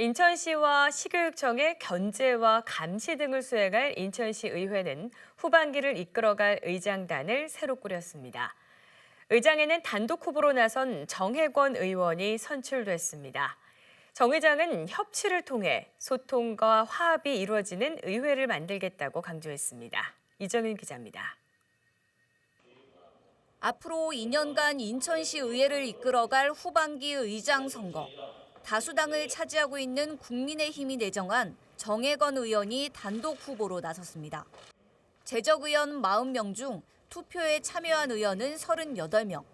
인천시와 시교육청의 견제와 감시 등을 수행할 인천시 의회는 후반기를 이끌어갈 의장단을 새로 꾸렸습니다. 의장에는 단독 후보로 나선 정혜권 의원이 선출됐습니다. 정 의장은 협치를 통해 소통과 화합이 이루어지는 의회를 만들겠다고 강조했습니다. 이정윤 기자입니다. 앞으로 2년간 인천시 의회를 이끌어갈 후반기 의장 선거. 다수당을 차지하고 있는 국민의힘이 내정한 정혜건 의원이 단독 후보로 나섰습니다. 재적 의원 40명 중 투표에 참여한 의원은 38명.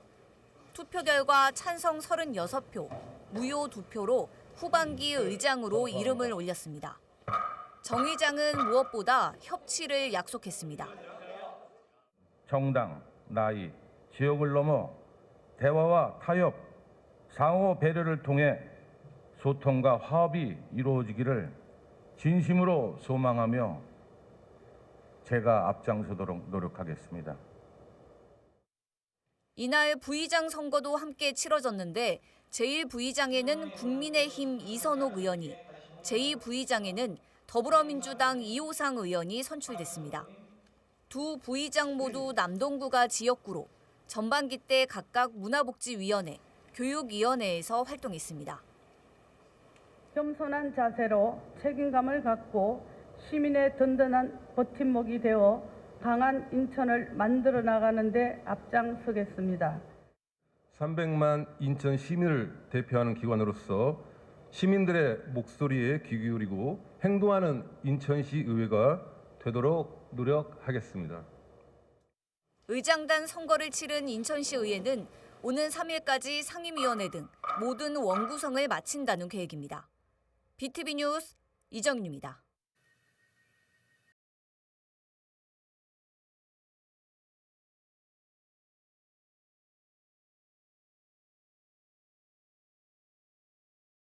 투표 결과 찬성 36표, 무효 2표로 후반기 의장으로 이름을 올렸습니다. 정 의장은 무엇보다 협치를 약속했습니다. 정당, 나이, 지역을 넘어 대화와 타협, 상호 배려를 통해 소통과 화합이 이루어지기를 진심으로 소망하며 제가 앞장서도록 노력하겠습니다. 이날 부의장 선거도 함께 치러졌는데 제1부의장에는 국민의힘 이선옥 의원이, 제2부의장에는 더불어민주당 이호상 의원이 선출됐습니다. 두 부의장 모두 남동구가 지역구로 전반기 때 각각 문화복지위원회, 교육위원회에서 활동했습니다. 겸손한 자세로 책임감을 갖고 시민의 든든한 버팀목이 되어 강한 인천을 만들어 나가는 데 앞장서겠습니다. 300만 인천 시민을 대표하는 기관으로서 시민들의 목소리에 귀 기울이고 행동하는 인천시 의회가 되도록 노력하겠습니다. 의장단 선거를 치른 인천시 의회는 오는 3일까지 상임위원회 등 모든 원구성을 마친다는 계획입니다. BTV 뉴스 이정윤입니다.